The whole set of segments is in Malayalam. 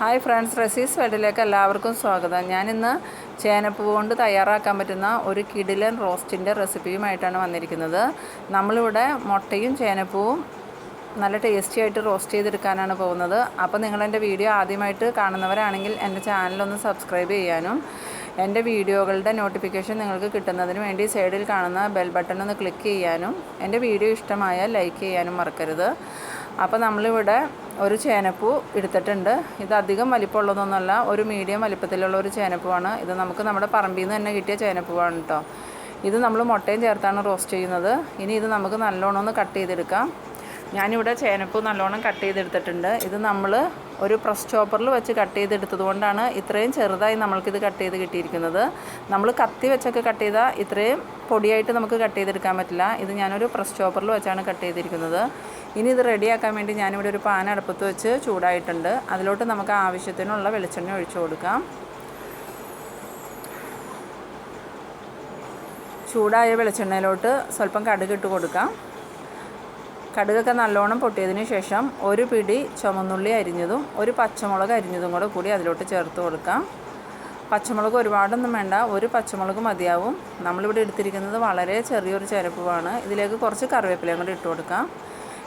ഹായ് ഫ്രണ്ട്സ് റെസീസ് വേൾഡിലേക്ക് എല്ലാവർക്കും സ്വാഗതം. ഞാനിന്ന് ചേനപ്പൂ കൊണ്ട് തയ്യാറാക്കാൻ പറ്റുന്ന ഒരു കിടിലൻ റോസ്റ്റിന്റെ റെസിപ്പിയുമായിട്ടാണ് വന്നിരിക്കുന്നത്. നമ്മളിവിടെ മുട്ടയും ചേനപ്പൂവും നല്ല ടേസ്റ്റി ആയിട്ട് റോസ്റ്റ് ചെയ്തെടുക്കാനാണ് പോകുന്നത്. അപ്പോൾ നിങ്ങളെന്റെ വീഡിയോ ആദ്യമായിട്ട് കാണുന്നവരാണെങ്കിൽ എന്റെ ചാനലൊന്ന് സബ്സ്ക്രൈബ് ചെയ്യാനും എന്റെ വീഡിയോകളുടെ നോട്ടിഫിക്കേഷൻ നിങ്ങൾക്ക് കിട്ടുന്നതിന് വേണ്ടി സൈഡിൽ കാണുന്ന ബെൽ ബട്ടൺ ഒന്ന് ക്ലിക്ക് ചെയ്യാനും എന്റെ വീഡിയോ ഇഷ്ടമായാൽ ലൈക്ക് ചെയ്യാനും മറക്കരുത്. അപ്പോൾ നമ്മളിവിടെ ഒരു ചേനപ്പൂ എടുത്തിട്ടുണ്ട്. ഇത് അധികം വലിപ്പമുള്ളതൊന്നുമല്ല ഒരു മീഡിയം വലിപ്പത്തിലുള്ള ഒരു ചേനപ്പൂവാണ്. ഇത് നമുക്ക് നമ്മുടെ പറമ്പിൽ നിന്ന് തന്നെ കിട്ടിയ ചേനപ്പൂവാണ് കേട്ടോ ഇത് നമ്മൾ മുട്ടയും ചേർത്താണ് റോസ്റ്റ് ചെയ്യുന്നത്. ഇനി ഇത് നമുക്ക് നല്ലോണം ഒന്ന് കട്ട് ചെയ്തെടുക്കാം. ഞാനിവിടെ ചേനപ്പൂ നല്ലോണം കട്ട് ചെയ്തെടുത്തിട്ടുണ്ട്. ഇത് നമ്മൾ ഒരു പ്രസ് ചോപ്പറിൽ വെച്ച് കട്ട് ചെയ്തെടുത്തത് കൊണ്ടാണ് ഇത്രയും ചെറുതായി നമ്മൾക്കിത് കട്ട് ചെയ്ത് കിട്ടിയിരിക്കുന്നത്. നമ്മൾ കത്തി വെച്ചൊക്കെ കട്ട് ചെയ്താൽ ഇത്രയും പൊടിയായിട്ട് നമുക്ക് കട്ട് ചെയ്തെടുക്കാൻ പറ്റില്ല. ഇത് ഞാനൊരു പ്രസ് ചോപ്പറിൽ വെച്ചാണ് കട്ട് ചെയ്തിരിക്കുന്നത്. ഇനി ഇത് റെഡിയാക്കാൻ വേണ്ടി ഞാനിവിടെ ഒരു പാൻ അടുപ്പത്ത് വെച്ച് ചൂടായിട്ടുണ്ട്. അതിലോട്ട് നമുക്ക് ആവശ്യത്തിനുള്ള വെളിച്ചെണ്ണ ഒഴിച്ചു കൊടുക്കാം. ചൂടായ വെളിച്ചെണ്ണയിലോട്ട് സ്വല്പം കടുക് ഇട്ട് കൊടുക്കാം. കടുകൊക്കെ നല്ലോണം പൊട്ടിയതിന് ശേഷം ഒരു പിടി ചുമന്നുള്ളി അരിഞ്ഞതും ഒരു പച്ചമുളക് അരിഞ്ഞതും കൂടെ കൂടി അതിലോട്ട് ചേർത്ത് കൊടുക്കാം. പച്ചമുളക് ഒരുപാടൊന്നും വേണ്ട ഒരു പച്ചമുളക് മതിയാവും. നമ്മളിവിടെ എടുത്തിരിക്കുന്നത് വളരെ ചെറിയൊരു ചേരപ്പൂവാണ്. ഇതിലേക്ക് കുറച്ച് കറിവേപ്പിലയും കൂടി ഇട്ട് കൊടുക്കാം.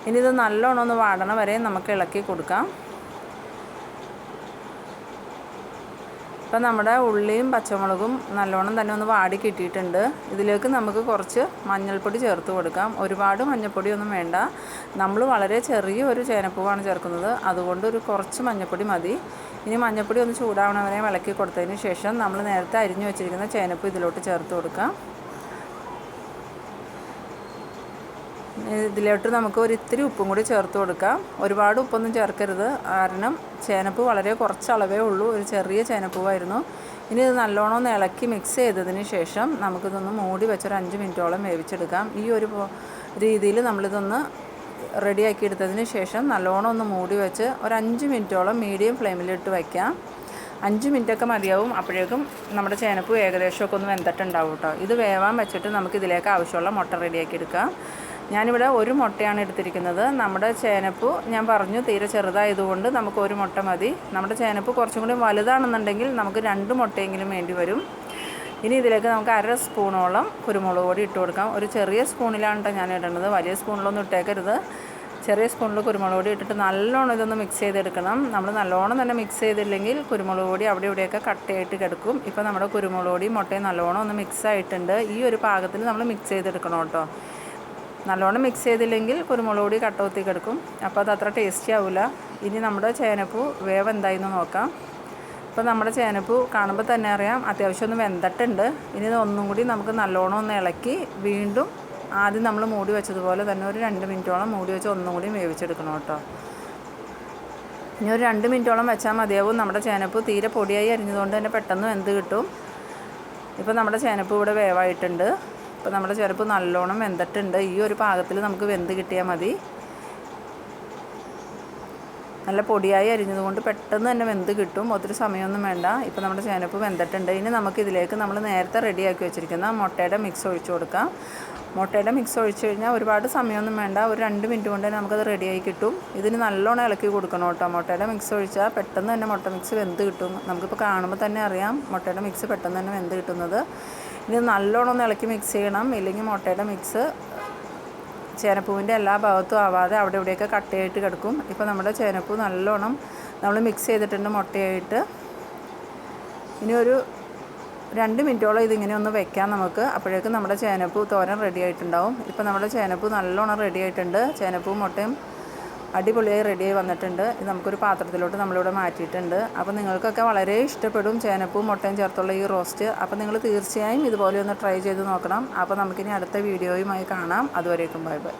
ഇനി ഇത് നല്ലോണം ഒന്ന് വാടണ വരെ നമുക്ക് ഇളക്കി കൊടുക്കാം. ഇപ്പം നമ്മുടെ ഉള്ളിയും പച്ചമുളകും നല്ലോണം തന്നെ ഒന്ന് വാടി കിട്ടിയിട്ടുണ്ട്. ഇതിലേക്ക് നമുക്ക് കുറച്ച് മഞ്ഞൾപ്പൊടി ചേർത്ത് കൊടുക്കാം. ഒരുപാട് മഞ്ഞൾപ്പൊടിയൊന്നും വേണ്ട. നമ്മൾ വളരെ ചെറിയ ഒരു ചേനപ്പൂവാണ് ചേർക്കുന്നത്. അതുകൊണ്ട് ഒരു കുറച്ച് മഞ്ഞൾപ്പൊടി മതി. ഇനി മഞ്ഞൾപ്പൊടി ഒന്ന് ചൂടാവണവരെ വിളക്കി കൊടുത്തതിന് ശേഷം നമ്മൾ നേരത്തെ അരിഞ്ഞു വെച്ചിരിക്കുന്ന ചേനപ്പൂ ഇതിലോട്ട് ചേർത്ത് കൊടുക്കാം. ഇതിലോട്ട് നമുക്ക് ഒരു ഇത്തിരി ഉപ്പും കൂടി ചേർത്ത് കൊടുക്കാം. ഒരുപാട് ഉപ്പൊന്നും ചേർക്കരുത്. കാരണം ചേനപ്പ് വളരെ കുറച്ച് അളവേ ഉള്ളൂ. ഒരു ചെറിയ ചേനപ്പൂവായിരുന്നു. ഇനി ഇത് നല്ലോണം ഒന്ന് ഇളക്കി മിക്സ് ചെയ്തതിന് ശേഷം നമുക്കിതൊന്ന് മൂടി വെച്ചൊരു അഞ്ച് മിനിറ്റോളം വേവിച്ചെടുക്കാം. ഈ ഒരു രീതിയിൽ നമ്മളിതൊന്ന് റെഡിയാക്കി എടുത്തതിന് ശേഷം നല്ലോണം ഒന്ന് മൂടി വെച്ച് ഒരു അഞ്ച് മിനിറ്റോളം മീഡിയം ഫ്ലെയിമിലിട്ട് വയ്ക്കാം അഞ്ച് മിനിറ്റൊക്കെ മതിയാവും. അപ്പോഴേക്കും നമ്മുടെ ചേനപ്പ് ഏകദേശമൊക്കെ ഒന്ന് വെന്തിട്ടുണ്ടാവും കേട്ടോ. ഇത് വേവാൻ വെച്ചിട്ട് നമുക്ക് ഇതിലേക്ക് ആവശ്യമുള്ള മുട്ട റെഡിയാക്കി എടുക്കാം. ഞാനിവിടെ ഒരു മുട്ടയാണ് എടുത്തിരിക്കുന്നത്. നമ്മുടെ ചേനപ്പൂ ഞാൻ പറഞ്ഞു തീരെ ചെറുതായതുകൊണ്ട് നമുക്ക് ഒരു മുട്ട മതി. നമ്മുടെ ചേനപ്പ് കുറച്ചും കൂടി വലുതാണെന്നുണ്ടെങ്കിൽ നമുക്ക് രണ്ട് മുട്ടയെങ്കിലും വേണ്ടി വരും. ഇനി ഇതിലേക്ക് നമുക്ക് അര സ്പൂണോളം കുരുമുളക് പൊടി ഇട്ട് കൊടുക്കാം. ഒരു ചെറിയ സ്പൂണിലാണ് കേട്ടോ ഞാൻ ഇടുന്നത് വലിയ സ്പൂണിലൊന്നും ഇട്ടേക്കരുത്. ചെറിയ സ്പൂണിൽ കുരുമുളക് പൊടി ഇട്ടിട്ട് നല്ലോണം ഇതൊന്ന് മിക്സ് ചെയ്തെടുക്കണം. നമ്മൾ നല്ലോണം തന്നെ മിക്സ് ചെയ്തില്ലെങ്കിൽ കുരുമുളക് പൊടി അവിടെ ഇവിടെയൊക്കെ കട്ടയായിട്ട് കിടക്കും. ഇപ്പോൾ നമ്മുടെ കുരുമുളക് പൊടി മുട്ടയും നല്ലോണം ഒന്ന് മിക്സ് ആയിട്ടുണ്ട്. ഈ ഒരു പാകത്തിൽ നമ്മൾ മിക്സ് ചെയ്തെടുക്കണം കേട്ടോ. നല്ലോണം മിക്സ് ചെയ്തില്ലെങ്കിൽ കുരുമുളക് പൊടി കട്ടകുത്തി കിടക്കും അപ്പോൾ അത് അത്ര ടേസ്റ്റി ആവില്ല ഇനി നമ്മുടെ ചേനപ്പൂ വേവ് എന്തായെന്ന് നോക്കാം. ഇപ്പോൾ നമ്മുടെ ചേനപ്പൂ കാണുമ്പോൾ തന്നെ അറിയാം അത്യാവശ്യം ഒന്ന് വെന്തിട്ടുണ്ട്. ഇനി ഒന്നും കൂടി നമുക്ക് നല്ലോണം ഒന്ന് ഇളക്കി വീണ്ടും ആദ്യം നമ്മൾ മൂടി വെച്ചതുപോലെ തന്നെ ഒരു രണ്ട് മിനിറ്റോളം മൂടി വെച്ച് ഒന്നും കൂടി വേവിച്ചെടുക്കണം കേട്ടോ. ഇനി ഒരു രണ്ട് മിനിറ്റോളം വെച്ചാൽ മതിയാവും. നമ്മുടെ ചേനപ്പൂ തീരെ പൊടിയായി അരിഞ്ഞതുകൊണ്ട് തന്നെ പെട്ടെന്ന് വെന്ത് കിട്ടും. ഇപ്പോൾ നമ്മുടെ ചേനപ്പൂ ഇവിടെ വേവായിട്ടുണ്ട്. ഇപ്പോൾ നമ്മുടെ ചെറുപ്പ് നല്ലോണം വെന്തിട്ടുണ്ട്. ഈ ഒരു പാകത്തിൽ നമുക്ക് വെന്ത് കിട്ടിയാൽ മതി. നല്ല പൊടിയായി അരിഞ്ഞതുകൊണ്ട് പെട്ടെന്ന് തന്നെ വെന്ത് കിട്ടും. ഒത്തിരി സമയമൊന്നും വേണ്ട. ഇപ്പോൾ നമ്മുടെ ചേനപ്പ് വെന്തിട്ടുണ്ട്. ഇനി നമുക്ക് ഇതിലേക്ക് നമ്മൾ നേരത്തെ റെഡിയാക്കി വെച്ചിരിക്കുന്ന മുട്ടയുടെ മിക്സ് ഒഴിച്ചു കൊടുക്കാം. മുട്ടയുടെ മിക്സ് ഒഴിച്ചു കഴിഞ്ഞാൽ ഒരുപാട് സമയമൊന്നും വേണ്ട. ഒരു രണ്ട് മിനിറ്റ് കൊണ്ട് തന്നെ നമുക്കത് റെഡിയായി കിട്ടും. ഇതിന് നല്ലോണം ഇളക്കി കൊടുക്കണം കേട്ടോ. മുട്ടയുടെ മിക്സ് ഒഴിച്ചാൽ പെട്ടെന്ന് തന്നെ മുട്ട മിക്സ് വെന്ത് കിട്ടും. നമുക്കിപ്പോൾ കാണുമ്പോൾ തന്നെ അറിയാം മുട്ടയുടെ മിക്സ് പെട്ടെന്ന് തന്നെ വെന്ത് കിട്ടുന്നത്. ഇനി നല്ലോണം ഒന്ന് ഇളക്കി മിക്സ് ചെയ്യണം. ഇല്ലെങ്കിൽ മുട്ടയുടെ മിക്സ് ചേനപ്പൂവിന്റെ എല്ലാ ഭാഗത്തും ആവാതെ അവിടെ ഇവിടെയൊക്കെ കട്ടയായിട്ട് കിടക്കും. ഇപ്പോൾ നമ്മുടെ ചേനപ്പൂ നല്ലോണം നമ്മൾ മിക്സ് ചെയ്തിട്ടുണ്ട് മുട്ടയായിട്ട്. ഇനി ഒരു രണ്ട് മിനിറ്റോളം ഇതിങ്ങനെ ഒന്ന് വെക്കാം നമുക്ക്. അപ്പോഴേക്കും നമ്മുടെ ചേനപ്പൂ തോരൻ റെഡി ആയിട്ടുണ്ടാവും. ഇപ്പോൾ നമ്മുടെ ചേനപ്പൂ നല്ലോണം റെഡി ആയിട്ടുണ്ട്. ചേനപ്പൂ മുട്ടയും അടിപൊളിയായി റെഡിയായി വന്നിട്ടുണ്ട്. ഇത് നമുക്കൊരു പാത്രത്തിലോട്ട് നമ്മളിവിടെ മാറ്റിയിട്ടുണ്ട്. അപ്പോൾ നിങ്ങൾക്കൊക്കെ വളരെ ഇഷ്ടപ്പെടും ചേനപ്പൂ മുട്ടയും ചേർത്തുള്ള ഈ റോസ്റ്റ് അപ്പോൾ നിങ്ങൾ തീർച്ചയായും ഇതുപോലെ ഒന്ന് ട്രൈ ചെയ്ത് നോക്കണം. അപ്പോൾ നമുക്കിനി അടുത്ത വീഡിയോയുമായി കാണാം. അതുവരേക്കും ബൈ ബൈ